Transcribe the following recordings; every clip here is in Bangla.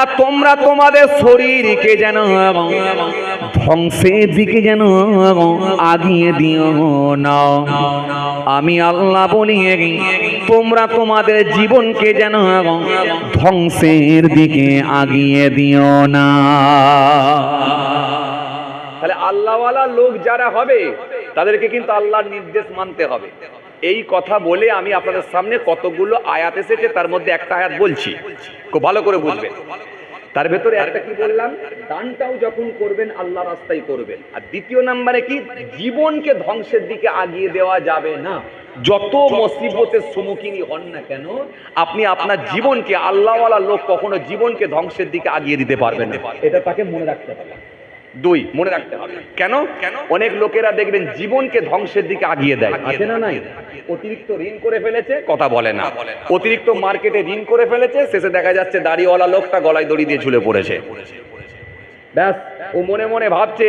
আর তোমরা তোমাদের শরীরকে যেন ধ্বংসের দিকে যেন আগিয়ে দিও না। আমি আল্লাহ বলি, তোমরা তোমাদের জীবনকে যেন ধ্বংসের দিকে আগিয়ে দিও না। তাহলে আল্লাহওয়ালা লোক যারা হবে, তাদেরকে কিন্তু আল্লাহর নির্দেশ মানতে হবে। এই কথা বলে আমি আপনাদের সামনে কতগুলো আয়াত এসেছে তার মধ্যে একটা আয়াত বলছি। খুব ভালো করে বুঝবেন। তার ভেতরে একটা কি বললাম? দানটাও যখন করবেন, আল্লাহ রাস্তায় করবেন। আর দ্বিতীয় নাম্বারে কি? জীবনকে ধ্বংসের দিকে আগিয়ে দেওয়া যাবে না। যত মুসিবতের সম্মুখীনই হন না কেন, আপনি আপনার জীবনকে আল্লাহওয়ালা লোক কখনো জীবনকে ধ্বংসের দিকে আগিয়ে দিতে পারবেন এটা তাকে মনে রাখতে হবে। দুই মনে রাখতে হবে। কেন? কেন? অনেক লোকেরা দেখবেন জীবনকে ধ্বংসের দিকে আগিয়ে দেয়। আছে না নাই? অতিরিক্ত ঋণ করে ফেলেছে? কথা বলে না। অতিরিক্ত মার্কেটে ঋণ করে ফেলেছে শেষে দেখা যাচ্ছে দাড়িওয়ালা লোকটা গলায় দড়ি দিয়ে ঝুলে পড়েছে। ব্যাস ও মনে মনে ভাবছে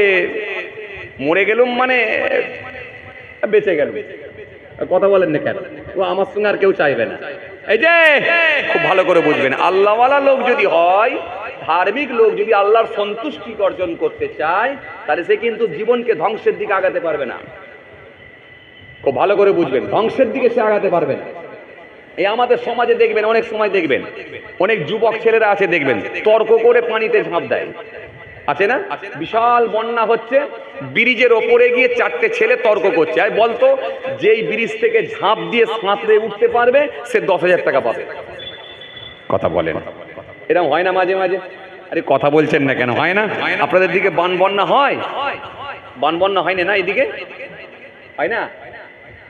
মরে গেলুম মানে বেঁচে গেল কথা বলেন না কেন? ও আমার সঙ্গে আর কেউ চাইবে না। এই যে খুব ভালো করে বুঝবেন আল্লাহওয়ালা লোক যদি হয় ধার্মিক লোক যদি আল্লাহর সন্তুষ্টি অর্জন করতে চায়, তাহলে সে কিন্তু জীবনকে ধ্বংসের দিকে আগাতে পারবে না। খুব ভালো করে বুঝবেন, ধ্বংসের দিকে সে আগাতে পারবে না। এই আমাদের সমাজে দেখবেন, অনেক সময় দেখবেন, অনেক যুবক ছেলেরা আছে দেখবেন, তর্ক করে পানিতে ঝাঁপ দেয়। আছে না? বিশাল বন্যা হচ্ছে, ব্রিজের ওপরে গিয়ে চারটে ছেলে তর্ক করছে। আর বলতো, যেই ব্রিজ থেকে ঝাঁপ দিয়ে সাঁতরে উঠতে পারবে, সে দশ হাজার টাকা পাবে। কথা বলেন। এরকম হয় না মাঝে মাঝে? আরে কথা বলছেন না কেন? হয় না? আপনাদের দিকে বান বন্যা হয়? বান বন্যা হয় না না এদিকে? হয় না?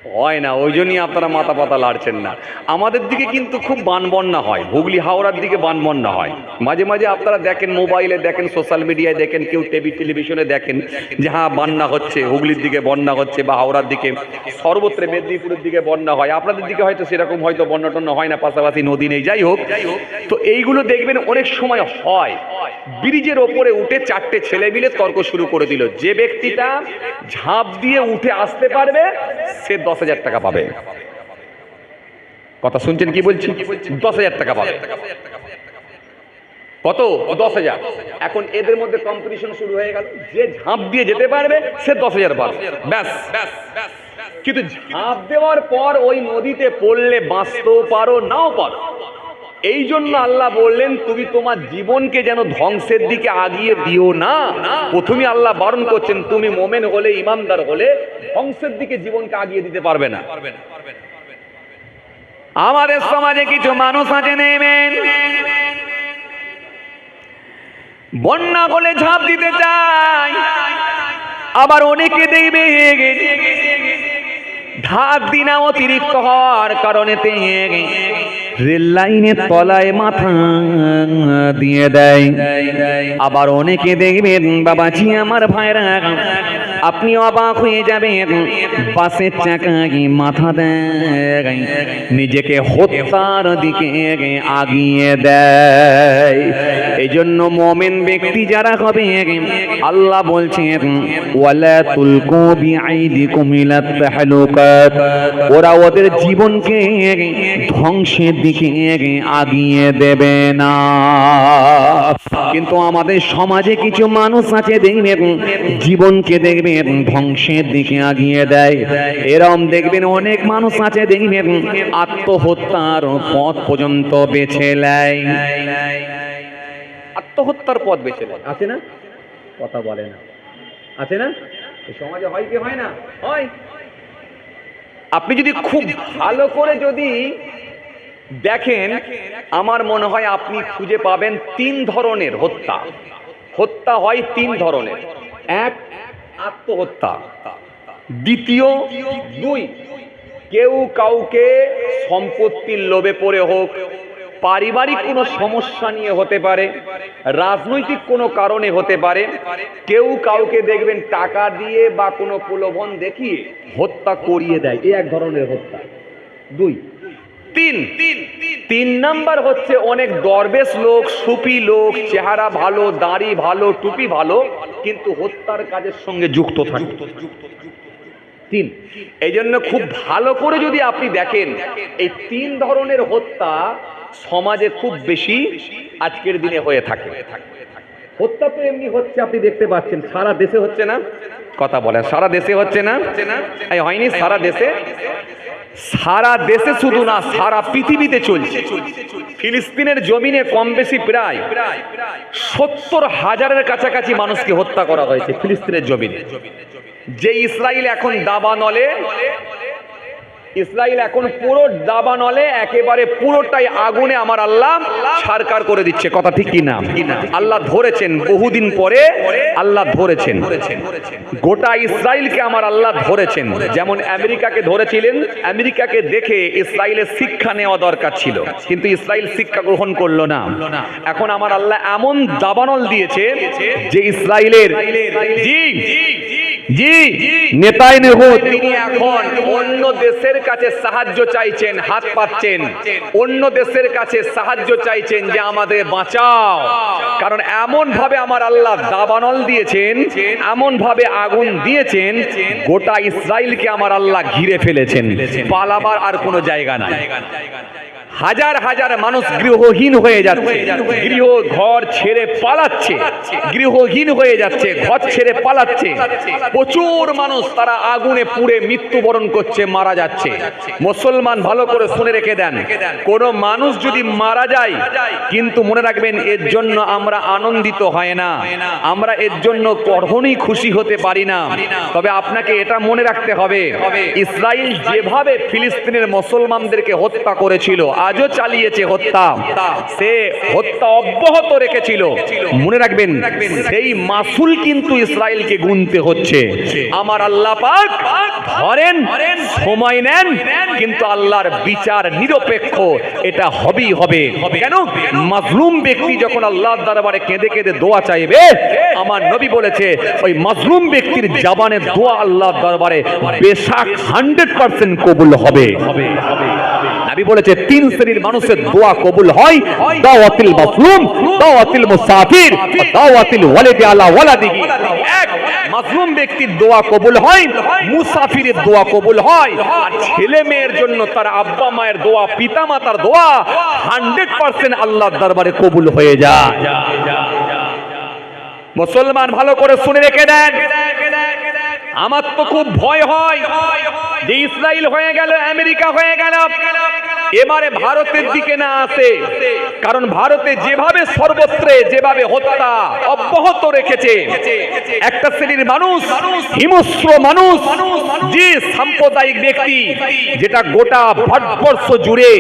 হয় না, ওই জন্যই আপনারা মাথা পাতা লাড়ছেন না। আমাদের দিকে কিন্তু খুব বানবন্যা হয়, হুগলি হাওড়ার দিকে বানবন্যা হয়। মাঝে মাঝে আপনারা দেখেন মোবাইলে দেখেন, সোশ্যাল মিডিয়ায় দেখেন, কেউ টিভি টেলিভিশনে দেখেন যে হ্যাঁ বন্যা হচ্ছে, হুগলির দিকে বন্যা হচ্ছে বা হাওড়ার দিকে। সর্বত্র মেদিনীপুরের দিকে বন্যা হয়। আপনাদের দিকে হয়তো সেরকম হয়তো বন্যা টন্যা হয় না, পাশাপাশি নদী নেই। যাই হোক, তো এইগুলো দেখবেন অনেক সময় হয়। ব্রিজের ওপরে উঠে চারটে ছেলে মিলে তর্ক শুরু করে দিল। যে ব্যক্তিটা ঝাঁপ দিয়ে উঠে আসতে পারবে, সে দশ হাজার টাকা পাবে। কথা শুনছেন কি বলছি? দশ হাজার টাকা পাবে। কত? দশ হাজার। এখন এদের মধ্যে কম্পিটিশন শুরু হয়ে গেল। যে ঝাঁপ দিয়ে যেতে পারবে, সে দশ হাজার পাবে। ব্যাস। কিন্তু ঝাঁপ দেওয়ার পর ওই নদীতে পড়লে বাঁচতেও পারো, নাও পারো। এই জন্য আল্লাহ বললেন, তুমি তোমার জীবনকে যেন ধ্বংসের দিকে আগিয়ে দিও না। প্রথমে আল্লাহ বারণ করছেন, তুমি মোমেন হলে, ইমানদার হলে, ধ্বংসের দিকে জীবনকে আগিয়ে দিতে পারবে না। আমাদের সমাজে কিছু মানুষ আছে, নেবেন। বন্যা বলে ঝাঁপ দিতে চায়, আবার অনেকে দেখবে ধাপ দিনা অতিরিক্ত হওয়ার কারণে রেল লাইনের তলায় মাথা দিয়ে দেয়। আবার অনেকে দেখবেন, বাবাজি আমার ভাইরা, আপনি অবাক হয়ে যাবেন বাসের চাকায় মাথা দেয়, নিজেকে হত্যার দিকে আগিয়ে দেয়। এই জন্য মমেন ব্যক্তি যারা হবে, আল্লাহ বলছেন, ওয়ালা তুলকু বিআইদিকুম ইলা তাহলুকাত ওরা ওদের জীবনকে ধ্বংসের দিকে আগিয়ে দেবে না। কিন্তু আমাদের সমাজে কিছু মানুষ আছে দেখবেন, জীবনকে দেখবেন ধ্বংসের দিকে আগিয়ে দেয়। এরম দেখবেন অনেক মানুষ আছে দেখবেন, আত্মহত্যার পথ পর্যন্ত বেছে নেয়। আত্মহত্যার পথ বেছে নেয়। আছে না? কথা বলে না। আছে না? সমাজে হয় কি হয় না? হয়। আপনি যদি খুব ভালো করে যদি দেখেন আমার মনে হয় আপনি খুঁজে পাবেন তিন ধরনের হত্যা। হত্যা হয় তিন ধরনের। এক আত্মহত্যা। দ্বিতীয় দুই কেউ কাউকে সম্পত্তির লোভে পড়ে হোক পারিবারিক কোনো সমস্যা নিয়ে হতে পারে, রাজনৈতিক কোনো কারণে হতে পারে, কেউ কাউকে দেখবেন টাকা দিয়ে বা কোনো প্রলোভন দেখিয়ে হত্যা করিয়ে দেয়। এই এক ধরনের হত্যা। দুই। তিন। তিন নাম্বার হচ্ছে অনেক দরবেশ লোক, সুপি লোক, চেহারা ভালো, দাড়ি ভালো, টুপি ভালো, কিন্তু হত্যার কাজের সঙ্গে যুক্ত থাকে। তিন। এই জন্য খুব ভালো করে যদি আপনি দেখেন, এই তিন ধরনের হত্যা সমাজে খুব বেশি আজকের দিনে হয়ে থাকে। হত্যা তো এমনি হচ্ছে আপনি দেখতে পাচ্ছেন। সারা দেশে হচ্ছে না? কথা বলেন সারা দেশে হচ্ছে না? হয়নি সারা দেশে? সারা দেশে শুধু না সারা পৃথিবীতে চলছে। ফিলিস্তিনের জমিনে কম বেশি প্রায় সত্তর হাজারের কাছাকাছি মানুষকে হত্যা করা হয়েছে ফিলিস্তিনের জমিনে। যে ইসরায়েল এখন দাবানলে ইসরায়েল এখন পুরো দাবানলে একেবারে পুরোটাই আগুনে আমার আল্লাহ সারকার করে দিচ্ছে। কথা ঠিক কি না? আল্লাহ ধরেছেন, বহুদিন পরে আল্লাহ ধরেছেন। গোটা ইসরায়েলকে আমার আল্লাহ ধরেছেন। যেমন আমেরিকাকে ধরেছিলেন, আমেরিকাকে দেখে ইসরায়েলের শিক্ষা নেওয়া দরকার ছিল। কিন্তু ইসরায়েল শিক্ষা গ্রহণ করল না। এখন আমার আল্লাহ এমন দাবানল দিয়েছে যে ইসরায়েলের জি জি। নেতাই নেহ তিনি এখন অন্য দেশের কাছে সাহায্য চাইছেন হাত পাচ্ছেন অন্য দেশের কাছে সাহায্য চাইছেন যে আমাদের বাঁচাও। কারণ এমন ভাবে আমার আল্লাহ দাবানল দিয়েছেন এমন ভাবে আগুন দিয়েছেন গোটা ইসরায়েলকে আমার আল্লাহ ঘিরে ফেলেছেন। পালাবার আর কোনো জায়গা নাই। হাজার হাজার মানুষ গৃহহীন হয়ে যাচ্ছে। গৃহ ঘর ছেড়ে পালাচ্ছে। গৃহহীন হয়ে যাচ্ছে, ঘর ছেড়ে পালাচ্ছে। প্রচুর মানুষ তারা আগুনে পুড়ে মৃত্যুবরণ করছে, মারা যাচ্ছে। মুসলমান ভালো করে শুনে রেখে দেন। কোন মানুষ যদি মারা যায়, কিন্তু মনে রাখবেন এর জন্য আমরা আনন্দিত হয় না। আমরা এর জন্য কখনই খুশি হতে পারি না। তবে আপনাকে এটা মনে রাখতে হবে ইসরায়েল যেভাবে ফিলিস্তিনের মুসলমানদেরকে হত্যা করেছিল আজও চালিয়েছে, হত্যা। সে হত্যা অব্যাহত রেখেছিল। মনে রাখবেন, সেই মাসুল কিন্তু ইসরায়েলকে গুনতে হচ্ছে। আমার আল্লাহ পাক ধরেন, সময় নেন, কিন্তু আল্লাহর বিচার নিরপেক্ষ, এটা হবেই হবে। কেন? মাজলুম ব্যক্তি যখন আল্লাহর দরবারে কেঁদে কেঁদে দোয়া চাইবে, আমার নবী বলেছে, ওই মাজলুম ব্যক্তির জাবানের দোয়া আল্লাহর দরবারে বেশাক হান্ড্রেড পার্সেন্ট কবুল হবে। নবী বলেছে, তিন শ্রেণির মানুষের দোয়া কবুল হয়, দাওয়াতিল মাসলুম দাওয়াতিল মুসাফির, দাওয়াতিল ওয়ালিদি আলা ওয়ালাদিহি। এক মাসলুম ব্যক্তির দোয়া কবুল হয়, মুসাফিরের দোয়া কবুল হয় ছেলে মেয়ের জন্য তার আব্বা মায়ের দোয়া পিতা মাতার দোয়া হান্ড্রেড পার্সেন্ট আল্লাহর দরবারে কবুল হয়ে যায়। মুসলমান ভালো করে শুনে রেখে দেন। আমার তো খুব ভয় হয় যে ইসরায়েল হয়ে গেল, আমেরিকা হয়ে গেল। এবারে ভারতের দিকে না আসে। কারণ ভারতে যেভাবে সর্বত্রে, যেভাবে হত্যা অব্যাহত রেখেছে, একটা শ্রেণির মানুষ, হিংস্র মানুষ, যে সাম্প্রদায়িক ব্যক্তি, যেটা গোটা ভারতবর্ষ জুড়ে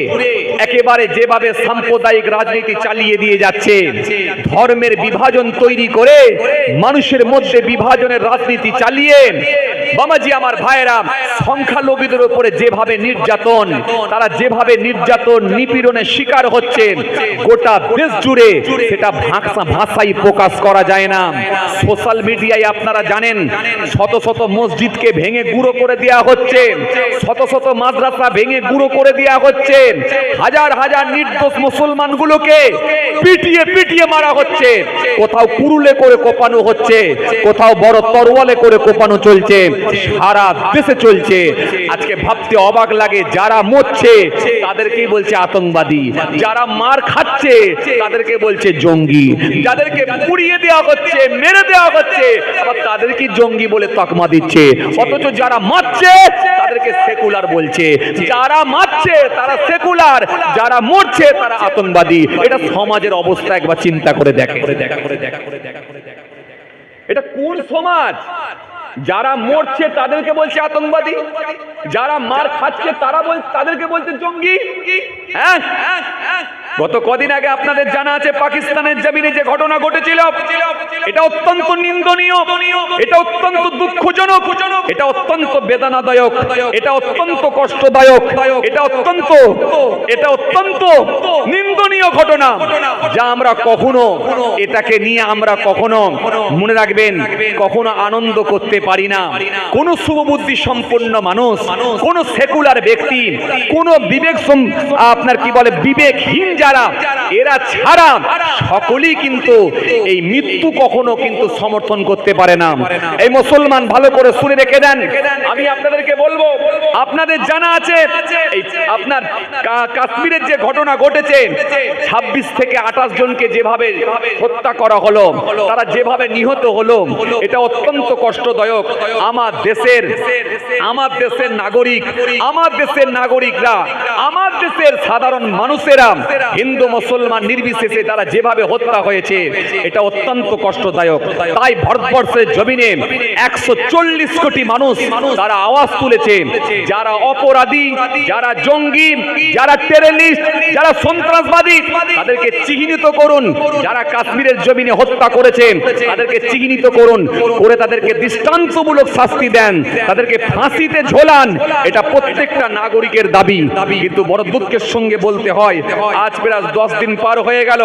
একেবারে যেভাবে সাম্প্রদায়িক রাজনীতি চালিয়ে দিয়ে যাচ্ছে, ধর্মের বিভাজন তৈরি করে, মানুষের মধ্যে বিভাজনের রাজনীতি চালিয়ে বাবাজি আমার ভাইয়েরা সংখ্যালঘুদের উপরে যেভাবে নির্যাতন, তারা যেভাবে নির্যাতন নিপীড়নের শিকার হচ্ছেন গোটা দেশ জুড়ে সেটা ভাষা ভাষাই প্রকাশ করা যায় না। সোশ্যাল মিডিয়ায় আপনারা জানেন, শত শত মসজিদকে ভেঙে গুঁড়ো করে দেওয়া হচ্ছে, শত শত মাদ্রাসা ভেঙে গুঁড়ো করে দেওয়া হচ্ছে, হাজার হাজার নির্দোষ মুসলমানগুলোকে পিটিয়ে পিটিয়ে মারা হচ্ছে, কোথাও কুরুলে করে কোপানো হচ্ছে, কোথাও বড় তরোয়ালে করে কোপানো চলছে, সারা দেশে চলছে। আজকে ভাবতে অবাক লাগে, যারা মরছে, তাদেরকেই বলছে আতঙ্কবাদী। যারা মার খাচ্ছে, তাদেরকে বলছে জঙ্গি। যাদেরকে পুড়িয়ে দেওয়া হচ্ছে, মেরে দেওয়া হচ্ছে, আবার তাদেরকে জঙ্গি বলে তকমা দিচ্ছে। অথচ যারা মারছে, তাদেরকে সেকুলার বলছে। যারা মারছে, তারা সেকুলার। যারা মরছে, তারা আতঙ্কবাদী। এটা সমাজের অবস্থা একবার চিন্তা করে দেখা। এটা কোন সমাজ? যারা মরছে তাদেরকে বলছে আতঙ্কবাদী। যারা মার খাচ্ছে তারা বল, তাদেরকে বলছে জঙ্গি। হ্যাঁ? গত কদিন আগে আপনাদের জানা আছে পাকিস্তানের জমিনে যে ঘটনা ঘটেছিল, এটা অত্যন্ত নিন্দনীয়। এটা অত্যন্ত দুঃখজনক। এটা অত্যন্ত বেদনাদায়ক। এটা অত্যন্ত কষ্টদায়ক। এটা অত্যন্ত এটা অত্যন্ত নিন্দনীয় ঘটনা। যা আমরা কখনো, এটাকে নিয়ে আমরা কখনো মনে রাখবেন, কখনো আনন্দ করতে পারি না। কোন শুভবুদ্ধি সম্পন্ন মানুষ, কোন সেকুলার ব্যক্তি, কোন বিবেক আপনার কি বলে, বিবেকহীন যারা, এরা ছাড়া সকলেই কিন্তু এই মৃত্যু কখনো কিন্তু সমর্থন করতে পারে না। এই মুসলমান ভালো করে শুনে রেখে দেন। আমি আপনাদেরকে বলব, আপনাদের জানা আছে আপনার কাশ্মীরের যে ঘটনা ঘটেছে ২৬ থেকে আঠাশ জনকে যেভাবে হত্যা করা হলো, তারা যেভাবে নিহত হলো, এটা অত্যন্ত কষ্টদায়ক। আমার দেশের আমার দেশের নাগরিক আমার দেশের নাগরিকরা আমার দেশের সাধারণ মানুষেরা হিন্দু মুসলমান নির্বিশেষে তারা যেভাবে হত্যা হয়েছে এটা অত্যন্ত কষ্টদায়ক। তাই ভারতবর্ষের জমিনে একশো চল্লিশ কোটি মানুষ তারা আওয়াজ তুলেছে। যারা অপরাধী যারা জঙ্গি যারা টেররিস্ট যারা সন্ত্রাসবাদী তাদেরকে চিহ্নিত করুন। যারা কাশ্মীরের জমিনে হত্যা করেছে তাদেরকে চিহ্নিত করুন। করে তাদেরকে দৃষ্টান্তমূলক শাস্তি দেন। তাদেরকে ফাঁসিতে ঝোলান। এটা প্রত্যেকটা নাগরিকের দাবি। কিন্তু বড় দুঃখের সঙ্গে বলতে হয়, আজ প্রায় দশ দিন পার হয়ে গেল।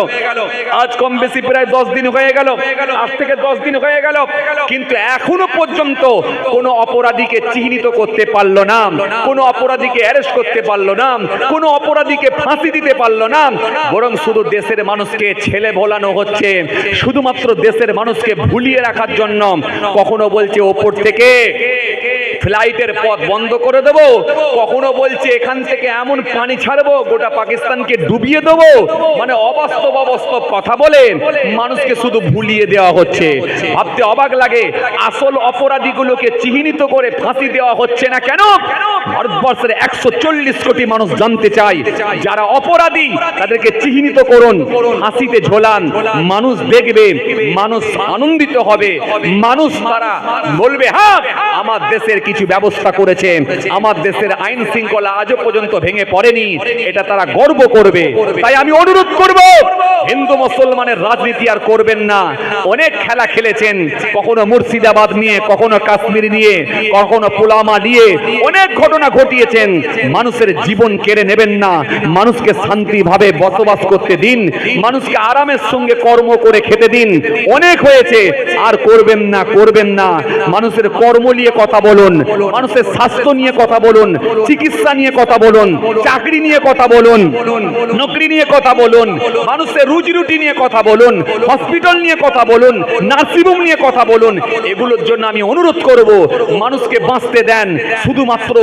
আজ কম বেশি প্রায় দশ দিন হয়ে গেল। আজ থেকে দশ দিন হয়ে গেল। কিন্তু এখনও পর্যন্ত কোনো অপরাধীকে চিহ্নিত করতে পারল না। কোনো অপরাধীকে অ্যারেস্ট করতে পারল না। কোনো অপরাধীকে ফাঁসি দিতে পারল না। বরং শুধু দেশের মানুষকে ছেলে ভোলানো হচ্ছে। শুধুমাত্র দেশের মানুষকে ভুলিয়ে রাখার জন্য। কখনো বলছে ওপর থেকে ফ্লাইটের পথ বন্ধ করে দেব। কখনো বলছে এখান থেকে এমন পানি ছাড়বো, গোটা পাকিস্তানকে ডুবিয়ে দেব। মানে অবাস্তব অবাস্তব কথা বলে মানুষকে শুধু ভুলিয়ে দেওয়া হচ্ছে। ভাবতে অবাক লাগে, আসল অপরাধীগুলোকে চিহ্নিত করে ফাঁসি দেওয়া হচ্ছে না কেন? ভারতবর্ষের একশো চল্লিশ কোটি মানুষ জানতে চায়, যারা অপরাধী, তাদেরকে চিহ্নিত করুন, ফাঁসিতে ঝোলান। মানুষ দেখবে, মানুষ আনন্দিত হবে। মানুষ তারা বলবে হ্যাঁ আমার দেশের কিছু ব্যবস্থা করেছে আমার দেশের আইন শৃঙ্খলা আজও পর্যন্ত ভেঙে পড়েনি। এটা তারা গর্ব করবে। তাই আমি অনুরোধ করব হিন্দু মুসলমানের রাজনীতি আর করবেন না। অনেক খেলা খেলেছেন, কখনো মুর্শিদাবাদ নিয়ে, কখনো কাশ্মীর নিয়ে, কখনো পুলামা নিয়ে। অনেক ঘটনা ঘটিয়েছেন। মানুষের জীবন কেড়ে নেবেন না। মানুষকে শান্তিভাবে বসবাস করতে দিন। মানুষকে আরামের সঙ্গে কর্ম করে খেতে দিন। অনেক হয়েছে, আর করবেন না করবেন না। মানুষের কর্ম নিয়ে কথা বলুন, মানুষের স্বাস্থ্য নিয়ে কথা বলুন, চিকিৎসা নিয়ে কথা বলুন, চাকরি নিয়ে কথা বলুন, নকরি নিয়ে কথা বলুন, মানুষের রুজি রুটি নিয়ে কথা বলুন হসপিটাল নিয়ে কথা বলুন নার্সিংহোম নিয়ে কথা বলুন, এগুলোর জন্য আমি অনুরোধ করব, মানুষকে বাঁচতে দেন, শুধুমাত্র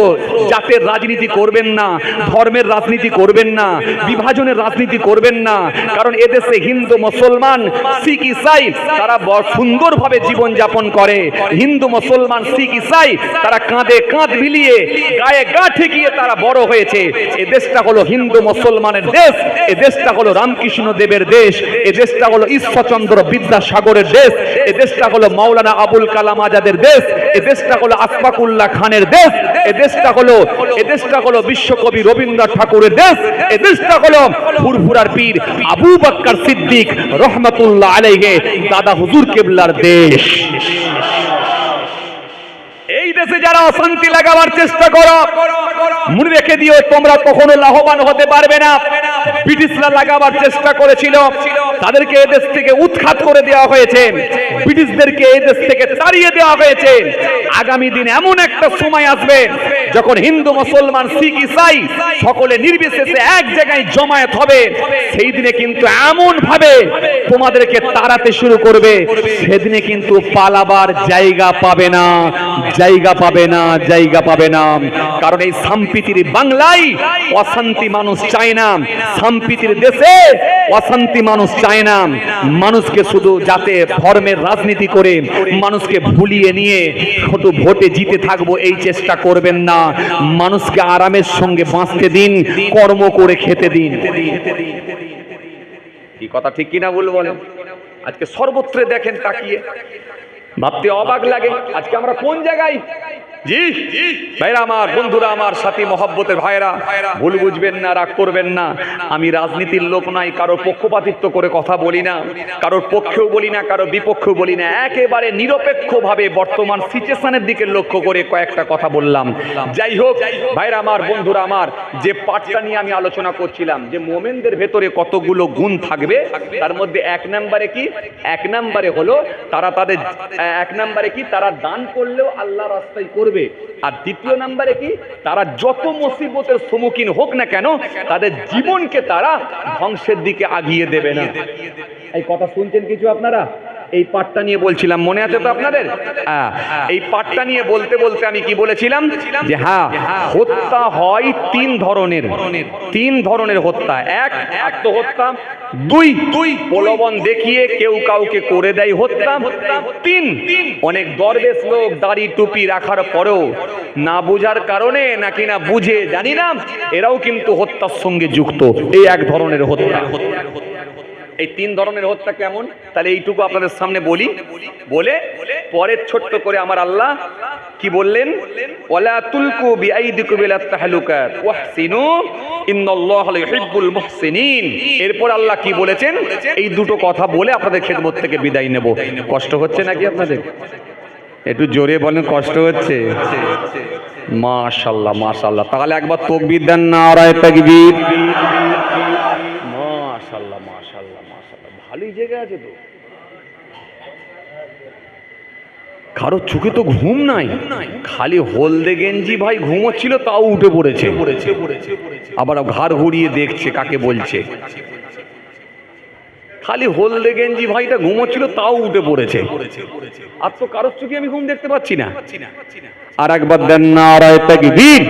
জাতের রাজনীতি করবেন না, ধর্মের রাজনীতি করবেন না, বিভাজনের রাজনীতি করবেন না, কারণ এদেশে হিন্দু, মুসলমান, শিখ, ইসাই, তারা সুন্দরভাবে জীবন যাপন করে। হিন্দু, মুসলমান, শিখ, ইসাই, তারা কাঁধে কাঁধ মিলিয়ে, গায়ে গা ঠেকিয়ে তারা বড় হয়েছে। এ দেশটা হলো হিন্দু, মুসলমানের দেশ, এ দেশটা হলো রামকৃষ্ণ দেবের দেশ, এ দেশটা হলো ঈশ্বরচন্দ্র বিদ্যাসাগরের দেশ, এ দেশটা হলো মাওলানা আবুল কালাম আজাদের দেশ, এ দেশটা হলো আসফাকুল্লাহ খানের দেশ, এ দেশটা হলো, এ দেশটা হলো বিশ্বকবি রবীন্দ্রনাথ ঠাকুরের দেশ, এ দেশটা হলো ফুরফুরার পীর আবু বাক্কার সিদ্দিক রহমাতুল্লাহ আলাইহে, দাদা হুজুর কেবলার দেশ। দেশে যারা অশান্তি লাগাবার চেষ্টা করো, মনে রেখে দিও, তোমরা কখনো লাভবান হতে পারবে না। ব্রিটিশরা লাগাবার চেষ্টা করেছিল, তাদেরকে এদেশ থেকে উৎখাত করে দেওয়া হয়েছে। ব্রিটিশদেরকে এই দেশ থেকে তাড়িয়ে দেওয়া হয়েছে। আগামী দিন এমন একটা সময় আসবে, যখন হিন্দু, মুসলমান, শিখ, ইসাই সকলে নির্বিশেষে এক জায়গায় জমায়েত হবে। সেই দিনে কিন্তু এমন ভাবে তোমাদেরকে তাড়াতে শুরু করবে। সেদিনে কিন্তু পালাবার জায়গা পাবে না। জায়গা পাবে না, জায়গা পাবে না। কারণ এই সম্প্রীতির বাংলায় অশান্তি মানুষ চায় না। সম্প্রীতির দেশে অশান্তি মানুষ চায় না। মানুষকে শুধু যাতে ধর্মের রাজনীতি করে, মানুষকে ভুলিয়ে নিয়ে ছোট ভোটে জিতে থাকব এই চেষ্টা করবেন না। মানুষকে আরামের সঙ্গে বাঁচতে দিন, কর্ম করে খেতে দিন। কথা, ঠিক কিনা ভুল বলেন? আজকে সর্বত্রে দেখেন তাকিয়ে। ভাবতে অবাক লাগে আজকে আমরা কোন জায়গায়? জি, ভাইরা আমার, বন্ধুরা আমার, সাথী, মহব্বতের ভাইরা, ভুল বুঝবেন না, রাগ করবেন না। আমি রাজনীতির লোক নাই, কারোর পক্ষপাতিত্ব করে কথা বলি না, কারোর পক্ষেও বলি না, কারোর বিপক্ষেও বলি না। একেবারে নিরপেক্ষভাবে বর্তমান সিচুয়েশনের দিকে লক্ষ্য করে কয়েকটা কথা বললাম। যাই হোক, ভাইরা আমার, বন্ধুরা আমার, যে পাঠটা নিয়ে আমি আলোচনা করছিলাম, যে মোমেনদের ভেতরে কতগুলো গুণ থাকবে, তার মধ্যে এক নম্বরে কি? এক নম্বরে হলো তারা তাদের এক নম্বরে কি? তারা দান করলেও আল্লাহ রাস্তায় করবে করবে। আর দ্বিতীয় নাম্বারে কি? তারা যত মুসিবতের সম্মুখীন হোক না কেন, তাদের জীবনকে তারা ধ্বংসের দিকে আগিয়ে দেবে না। এই কথা শুনছেন কিছু আপনারা? এই পাঠটা নিয়ে বলছিলাম মনে আছে তো আপনাদের? হ্যাঁ, এই পাঠটা নিয়ে বলতে বলতে আমি কি বলেছিলাম? যে হ্যাঁ হত্যা হয় তিন ধরনের। তিন ধরনের হত্যা। এক আত্মহত্যা। দুই দুই প্রলোভন দেখিয়ে কেউ কাউকে করে দেয় হত্যা। তিন অনেক দরবেশ লোক দাড়ি টুপি রাখার পরেও না বুঝার কারণে নাকি না বুঝে জানি না এরাও কিন্তু হত্যার সঙ্গে যুক্ত। এই এক ধরনের হত্যা। এই তিন ধরনের হত্যা কেমন? তাহলে এইটুকু আপনাদের সামনে বলি। বলে পরে ছোট্ট করে আমার আল্লাহ কি বললেন? এরপর আল্লাহ কি বলেছেন? এই দুটো কথা বলে আপনাদের খেদমত থেকে বিদায় নেব। কষ্ট হচ্ছে নাকি আপনাদের? একটু জোরে বলেন, কষ্ট হচ্ছে? মাশাল্লাহ মাশাল্লাহ তাহলে একবার তকবির দেন না আড়াই তাকবীর মাশাল্লাহ মাশাল্লাহ মাশাল্লাহ ভালোই জেগে আছে তো কারও চোখে তো ঘুম নাই। খালি হলদে গেঞ্জি ভাই ঘুমোচ্ছিল, তাও উঠে পড়েছে। আবার ঘাড় ঘুরিয়ে দেখছে, কাকে বলছে। খালি হলদে গেঞ্জি ভাইটা ঘুমোচ্ছিল, তাও উঠে পড়েছে। আর তো কারোর চোখে আমি ঘুম দেখতে পাচ্ছি না। আর একবার দেন না তাকবীর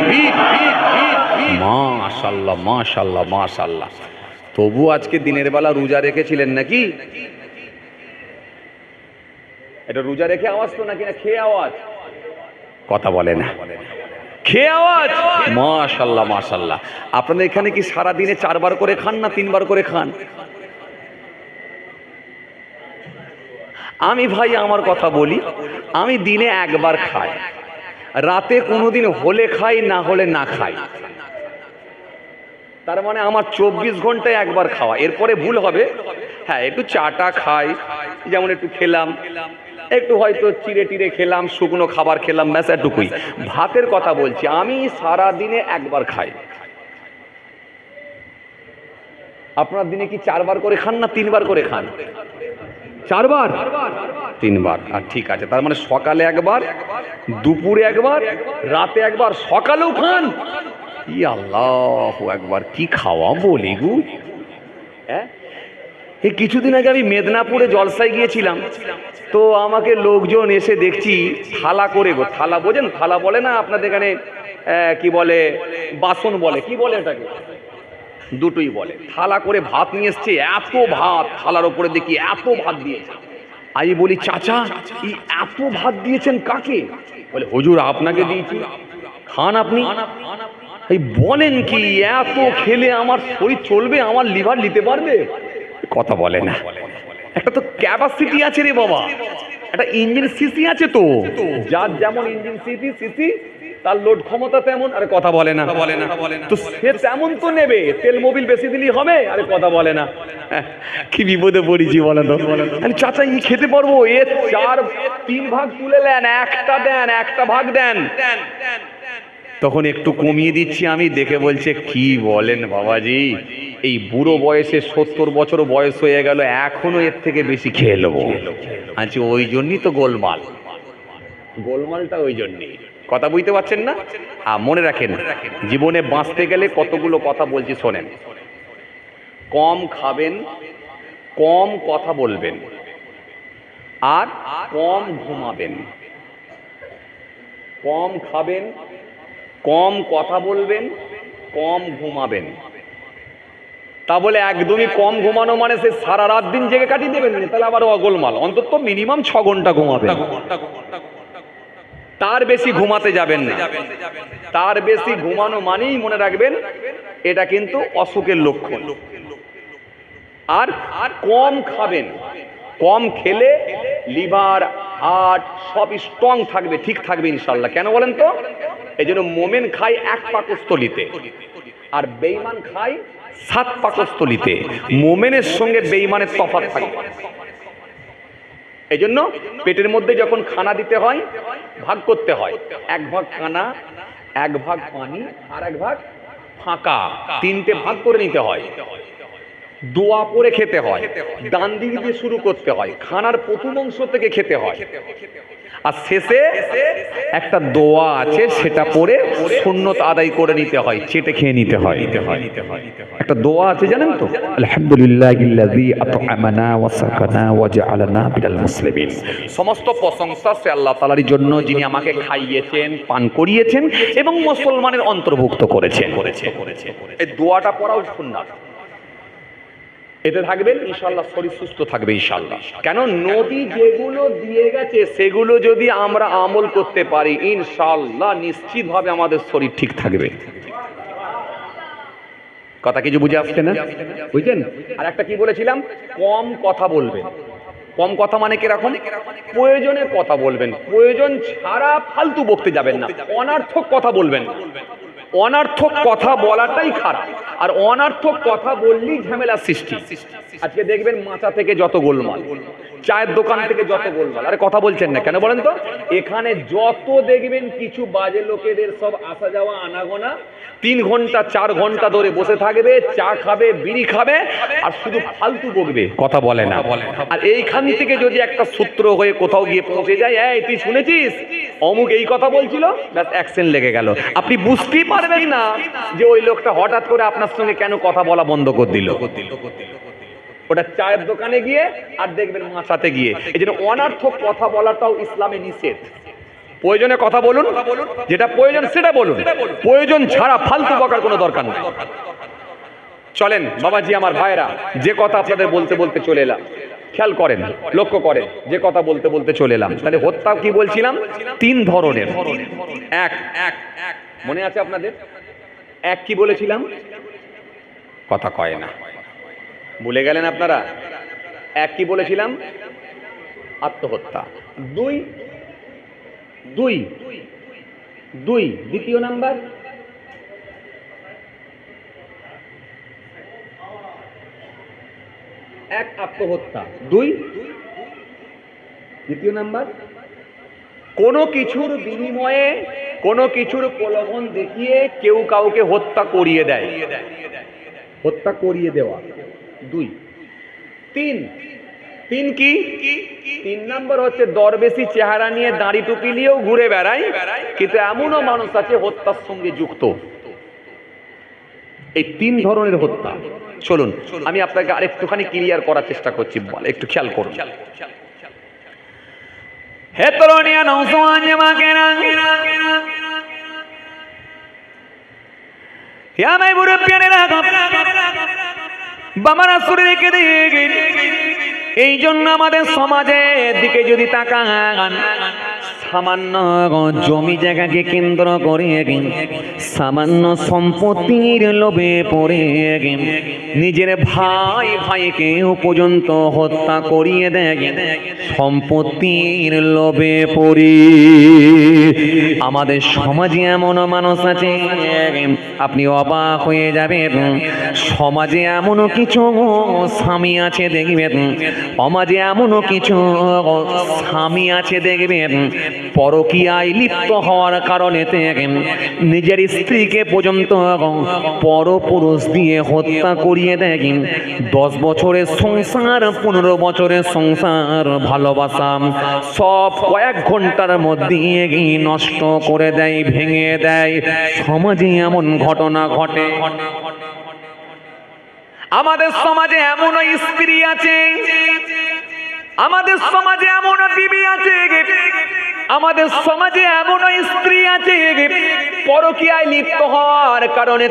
মাশাল্লাহ মাশাল্লাহ মাশাল্লাহ। তবু আজকে দিনের বেলা রোজা রেখেছিলেন নাকি? এটা রোজা রেখে আওয়াজ তো নাকি না? খেয়ে আওয়াজ। কথা বলে না। খেয়ে আওয়াজ? মাশাল্লাহ মাশাল্লাহ। আপনাদের এখানে কি সারা দিনে চারবার করে খান না তিনবার করে খান? আমি ভাই, আমার কথা বলি, আমি দিনে একবার খাই। রাতে কোনোদিন হলে খাই, না হলে না খাই। তার মানে আমার চব্বিশ ঘন্টায় একবার খাওয়া। এরপরে ভুল হবে। হ্যাঁ একটু চাটা খাই, যেমন একটু খেলাম। একটু হয়তো চিড়ে টিড়ে খেলাম, শুকনো খাবার খেলাম, ব্যাস ভাতের কথা বলছি, আমি সারা দিনে একবার খাই। আপনার দিনে কি চারবার করে খান না তিনবার করে খান? চারবার? তিনবার। আর ঠিক আছে, তার মানে সকালে একবার, দুপুরে একবার, রাতে একবার, সকালেও খান। ই আল্লাহ একবার কি খাওয়া বলি গু? হ্যাঁ? এই কিছুদিন আগে আমি মেদিনীপুরে জলসায় গিয়েছিলাম। তো আমাকে লোকজন এসে দেখছি, থালা করে গো, থালা, বোঝেন? থালা বলে না আপনাদের এখানে কি বলে, বাসন বলে, কি বলে এটাকে? দুটোই বলে। থালা করে ভাত নিয়ে এসছে, এত ভাত, থালার ওপরে দেখি এত ভাত দিয়েছে। আমি বলি, চাচা, এই এত ভাত দিয়েছেন কাকে? বলে, হুজুর, আপনাকে দিয়েছি। খান আপনি? এই বলেন কি এত খেলে আমার শরীর চলবে আমার লিভার নিতে পারবে? কথা বলে না। একটা তো ক্যাপাসিটি আছে রে বাবা। একটা ইঞ্জিন সিসি আছে তো। যার যেমন ইঞ্জিন সিসি সিসি তার লোড ক্ষমতা তেমন আরে কথা বলে না। বলে না বলে না। তো সে তেমন তো নেবে। তেল মোবিল বেশি দিলেই হবে আরে কথা বলে না। কি বিপদে পড়েছি বলেন তো। আমি চাচা ই খেতে পারব? এ চার তিন ভাগ তুলে নেন একটা দেন একটা ভাগ দেন দেন। তখন একটু কমিয়ে দিচ্ছি আমি, দেখে বলছে, কি বলেন বাবাজি? এই বুড়ো বয়সে সত্তর বছর বয়স হয়ে গেল, এখনও এর থেকে বেশি খেয়ে নেব। আচ্ছা ওই জন্যই তো গোলমাল। গোলমালটা ওই জন্যই। কথা বুঝতে পারছেন না? হ্যাঁ মনে রাখেন, জীবনে বাঁচতে গেলে কতগুলো কথা বলছি, শোনেন। কম খাবেন, কম কথা বলবেন, আর কম ঘুমাবেন। কম খাবেন কম কথা বলবেন, কম ঘুমাবেন। তা বলে একদমই কম ঘুমানো মানে সে সারা রাত দিন জেগে কাটিয়ে দেবেন তাহলে আবার অগোলমাল। অন্তত মিনিমাম ছ ঘণ্টা ঘুমাবেন। তার বেশি ঘুমাতে যাবেন না। তার বেশি ঘুমানো মানেই মনে রাখবেন, এটা কিন্তু অসুখের লক্ষণ। আর আর কম খাবেন। কম খেলে লিভার, হার্ট সব স্ট্রং থাকবে, ঠিক থাকবে ইনশাল্লাহ কেন বলেন তো? এই জন্য মোমেন খায় এক পাকস্থলিতে, আর বেইমান খায় সাত পাকস্থলিতে। মোমেনের সঙ্গে বেইমানের তফাৎ থাকবে এই জন্য পেটের মধ্যে যখন খানা দিতে হয়, ভাগ করতে হয়। এক ভাগ খানা, এক ভাগ পানি, আর এক ভাগ ফাঁকা। তিনটে ভাগ করে নিতে হয়। দোয়া পরে খেতে হয়। দিক দিয়ে শুরু করতে হয়। খানার প্রথম অংশ থেকে খেতে হয়। আর শেষে একটা দোয়া আছে, সেটা পরে সুন্নত আদায় করে নিতে হয়, চেটে খেয়ে নিতে হয়। একটা দোয়া আছে, জানেন তো? মুসলিমিন। সমস্ত প্রশংসা সে আল্লাহ তাআলার জন্য, যিনি আমাকে খাইয়েছেন, পান করিয়েছেন এবং মুসলমানের অন্তর্ভুক্ত করেছেন। এই দোয়াটা পড়াও সুন্নাত। এতে থাকবেন ইনশাল্লাহ শরীর সুস্থ থাকবে ইনশাল্লাহ কেন? নবী যেগুলো দিয়ে গেছে, সেগুলো যদি আমরা আমল করতে পারি ইনশাল্লাহ নিশ্চিতভাবে আমাদের শরীর ঠিক থাকবে। কথা কিছু বুঝে আসছে না? বুঝছেন? আর একটা কি বলেছিলাম? কম কথা বলবেন। কম কথা মানে কীরকম? প্রয়োজনের কথা বলবেন। প্রয়োজন ছাড়া ফালতু বকতে যাবেন না। অনার্থক কথা বলবেন। অনার্থক কথা বলাটাই খারাপ। আর অনার্থক কথা বললেই ঝামেলা সৃষ্টি। আজকে দেখবেন মাথা থেকে যত গোলমাল, চায়ের দোকান থেকে যত গোলমাল। আরে কথা বলছেন না কেন বলেন তো? এখানে যত দেখবেন কিছু বাজে লোকেদের সব আসা যাওয়া আনাগোনা তিন ঘণ্টা চার ঘণ্টা ধরে বসে থাকবে চা খাবে বিড়ি খাবে আর শুধু ফালতু বকবে। কথা বলে না। আর এইখান থেকে যদি একটা সূত্র হয়ে কোথাও গিয়ে পৌঁছে যায় এই তুই শুনেছিস? অমুক এই কথা বলছিল? ব্যাস অ্যাকশন লেগে গেল। আপনি বুঝতেই পারবেন না যে ওই লোকটা হঠাৎ করে আপনার সঙ্গে কেন কথা বলা বন্ধ করে দিল। ওটা চায়ের দোকানে গিয়ে আর দেখবেন মাছাতে গিয়ে। এই জন্য অনার্থক কথা বলাটাও ইসলামে নিষেধ। প্রয়োজনে কথা বলুন যেটা প্রয়োজন সেটা বলুন। প্রয়োজন ছাড়া ফালতু বকার কোনো দরকার নেই। চলেন বাবাজি আমার ভাইরা যে কথা আপনাদের বলতে বলতে চলে এলাম খেয়াল করেন লক্ষ্য করেন যে কথা বলতে বলতে চলে এলাম। তাহলে হত্যা কি বলছিলাম? তিন ধরনের। এক। এক। এক। মনে আছে আপনাদের? এক কি বলেছিলাম? কথা কয় না। ভুলে গেলেন আপনারা? এক কি বলেছিলাম? আত্মহত্যা। দুই দুই। দুই, দ্বিতীয় নাম্বার। এক আত্মহত্যা। দুই। দ্বিতীয় নাম্বার। কোনো কিছুর বিনিময়ে কোনো কিছুর প্রলোভন দেখিয়ে কেউ কাউকে হত্যা করিয়ে দেয়। হত্যা করিয়ে দেওয়া। দুই। তিন। তিন কি? তিন নম্বর হচ্ছে দরবেশি চেহারা নিয়ে দাড়ি টুপি নিয়েও ঘুরে বেড়ায়, কিন্তু এমনও মানুষ আছে হত্যার সঙ্গে যুক্ত। এই তিন ধরনের হত্যা। চলুন, আমি আপনাকে আরেকটুখানি ক্লিয়ার করার চেষ্টা করছি একটু খেয়াল করুন। হে তরুণিয়া নৌসমান জামাকেরা হে প্যানেরা বাবারা সুরে রেখে দিয়ে এই জন্য আমাদের সমাজের দিকে যদি তাকান সামান্য জমি জায়গাকে কেন্দ্র করে সামান্য সম্পত্তির লোভে পড়ে নিজের ভাই ভাইকেও পর্যন্ত হত্যা করিয়ে দেয় সম্পত্তির লোভে পড়ে। আমাদের সমাজে এমন মানুষ আছে আপনি অবাক হয়ে যাবেন। সমাজে এমনও কিছু স্বামী আছে, দেখবেন। সমাজে এমনও কিছু স্বামী আছে, দেখবেন। পরকীয়ায় লিপ্ত হওয়ার কারণে নিজের স্ত্রীকে পর্যন্ত পরপুরুষ দিয়ে হত্যা করিয়ে দেয়। দশ বছরের সংসার, পনেরো বছরের সংসার ভালোবাসা সব কয়েক ঘণ্টার মধ্যে নষ্ট করে দেয়, ভেঙে দেয়। সমাজে এমন ঘটনা ঘটে। আমাদের সমাজে এমন স্ত্রী আছে আমাদের সমাজে এমন বিবি আছে আমাদের সমাজে এমন স্ত্রী আছে পরকীয়ায় লিপ্ত হওয়ার কারণে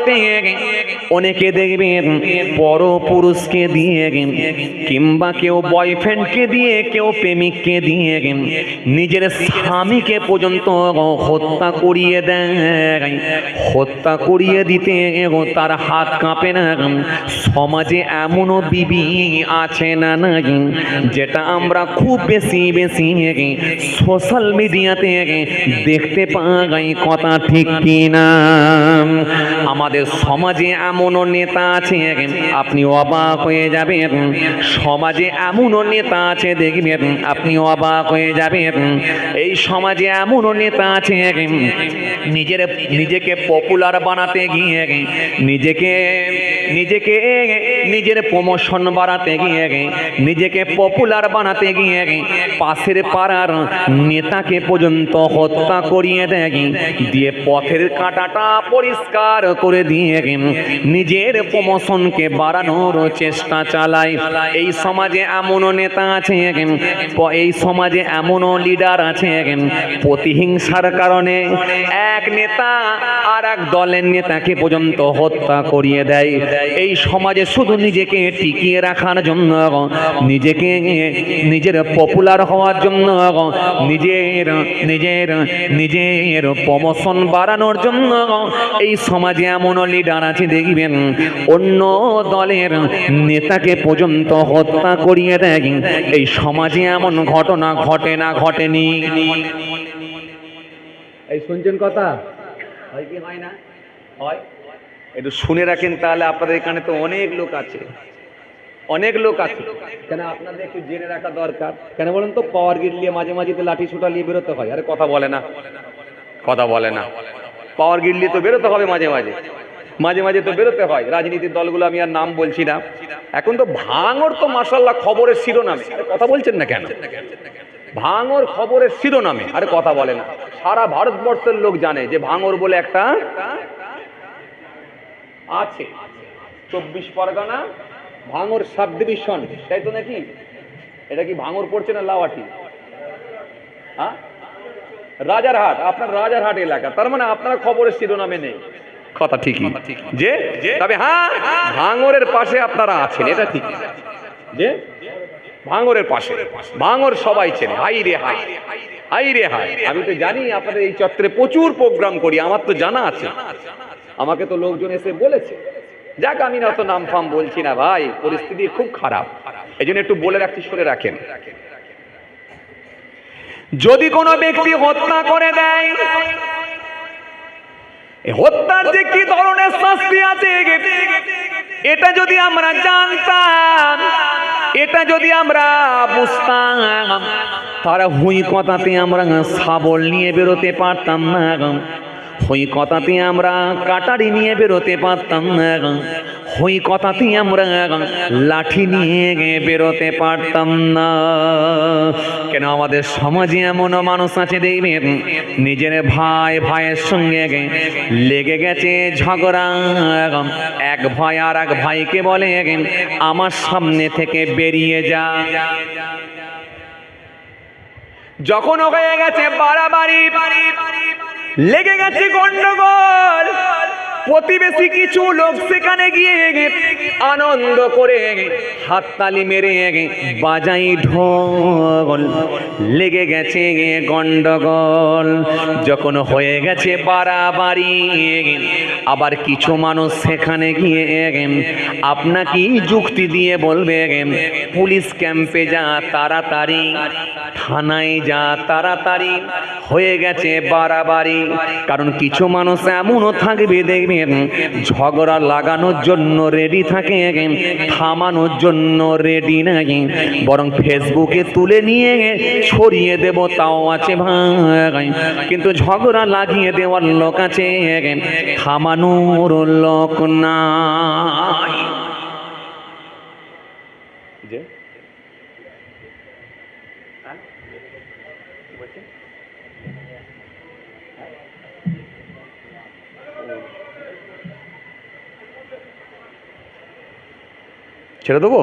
অনেকে দেখবেন পর পুরুষকে দিয়ে কিংবা কেউ বয়ফ্রেন্ডকে দিয়ে, কেউ প্রেমিককে দিয়ে নিজের স্বামীকে পর্যন্ত হত্যা করিয়ে দেয়। হত্যা করিয়ে দিতে তার হাত কাঁপে না। সমাজে এমনও বিবি আছে না না যেটা আমরা খুব বেশি বেশি সোশ্যাল মিডিয়াতে দেখতে পাই কথা ঠিক কি না আমাদের সমাজে এমনও নেতা আছে আপনি অবাক হয়ে যাবেন। সমাজে এমনও নেতা আছে দেখবেন, আপনি অবাক হয়ে যাবেন। এই সমাজে এমনও নেতা আছে নিজের, নিজেকে পপুলার বানাতে গিয়ে নিজেকে নিজেকে, নিজের প্রমোশন বাড়াতে গিয়ে নিজেকে পপুলার বানাতে গিয়ে পাশের পাড়ার নেতাকে পর্যন্ত হত্যা করিয়ে দেয়। দিয়ে পথের কাঁটাটা পরিষ্কার করে দিয়ে নিজের প্রমোশনকে বাড়ানোর চেষ্টা চালায়। এই সমাজে এমনও নেতা আছে, এই সমাজে এমনও লিডার আছে। প্রতিহিংসার কারণে এক নেতা আর এক দলের নেতাকে পর্যন্ত হত্যা করিয়ে দেয়। এই সমাজে শুধু নিজেকে টিকিয়ে রাখার জন্য, নিজেকে নিজের পপুলার হওয়ার জন্য নিজের নিজের নিজের প্রমোশন বাড়ানোর জন্য এই সমাজে এমন লিডার আছে দেখবেন অন্য দলের নেতাকে পর্যন্ত হত্যা করিয়ে দেয়। এই সমাজে এমন ঘটনা ঘটে না ঘটেনি। এই শুনছেন কথা? হয় কি হয় না? হয়। একটু শুনে রাখেন তাহলে আপনাদের এখানে তো অনেক লোক আছে। অনেক লোক আছে। কেন আপনাদের একটু জেনে রাখা দরকার? কেন বলেন তো পাওয়ার গিট নিয়ে মাঝে মাঝে লাঠি ছুটা নিয়ে বেরোতে হয়, আরে কথা বলে না। কথা বলে না। পাওয়ার গিট নিয়ে তো বেরোতে হবে মাঝে মাঝে। মাঝে মাঝে তো বেরোতে হয়। রাজনীতির দলগুলো আমি আর নাম বলছি না। এখন তো ভাঙর তো মাসাল্লাহ খবরের শিরোনামে। কথা বলছেন না কেন? ভাঙর খবরের শিরোনামে। আরে কথা বলে না। সারা ভারতবর্ষের লোক জানে যে ভাঙর বলে একটা আছে। চব্বিশ পরগনা ভাঙর সাব ডিভিশন তাই তো নাকি? এটা কি ভাঙর পড়ছে না লাওয়াটি? হ্যাঁ? রাজারহাট আপনার রাজারহাট এলাকা। তার মানে আপনার খবরের শিরোনামে নেই। কথা ঠিকই। যে? তবে হ্যাঁ ভাঙরের পাশে আপনারা আছেন এটা ঠিক। যে? ভাঙরের পাশে। ভাঙর সবাই চেনে। হাই রে হাই। হাই রে হাই আমি তো জানি আপনাদের এই চত্বরে প্রচুর প্রোগ্রাম করি আমার তো জানা আছে। আমাকে তো লোকজন এসে বলেছে। যাক, আমি না অত নাম ফাম বলছি না ভাই, পরিস্থিতি খুব খারাপ। এই জন্য একটু বলে রাখছি, শুনে রাখেন। যদি কোনো ব্যক্তি হত্যা করে দেয় হত্যার যে কি ধরনের শাস্তি আছে? এটা যদি আমরা জানতাম, এটা যদি আমরা বুঝতাম তারা হুই কথাতে আমরা শাবল নিয়ে বেরোতে পারতাম না। হই কথাতে আমরা কাটারি নিয়ে বেরোতে পারতাম না। হই কথাতে আমরা লাঠি নিয়ে বেরোতে পারতাম না। কেন আমাদের সমাজে এমনও মানুষ আছে দেখবেন নিজের ভাই, ভাইয়ের সঙ্গে লেগে গেছে ঝগড়া। এক ভাই আর এক ভাইকে বলে, আমার সামনে থেকে বেরিয়ে যা। যখন হয়ে গেছে বাড়াবাড়ি লেগে গেছে গন্ডগোল। প্রতিবেশী কিছু লোক সেখানে গিয়ে আনন্দ করে হাততালি মেরে বাজাই ঢোল। লেগে গেছে গন্ডগোল। যখন হয়ে গেছে বাড়াবাড়ি, আবার কিছু মানুষ সেখানে গিয়ে আপনাকে যুক্তি দিয়ে বলবে, পুলিশ ক্যাম্পে যা তাড়াতাড়ি, থানায় যা তাড়াতাড়ি, হয়ে গেছে বাড়াবাড়ি। কারণ কিছু মানুষ এমনও থাকবে দেখবেন ঝগড়া লাগানোর জন্য রেডি থাকে থামানোর জন্য রেডি নাই। বরং ফেসবুকে তুলে নিয়ে ছড়িয়ে দেব, তাও আছে ভাই। কিন্তু ঝগড়া লাগিয়ে দেওয়ার লোক আছে, থামানোর লোক নাই। ছেড়ে দেবো?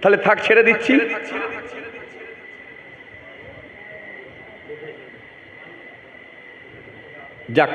তাহলে থাক ছেড়ে দিচ্ছি। যাক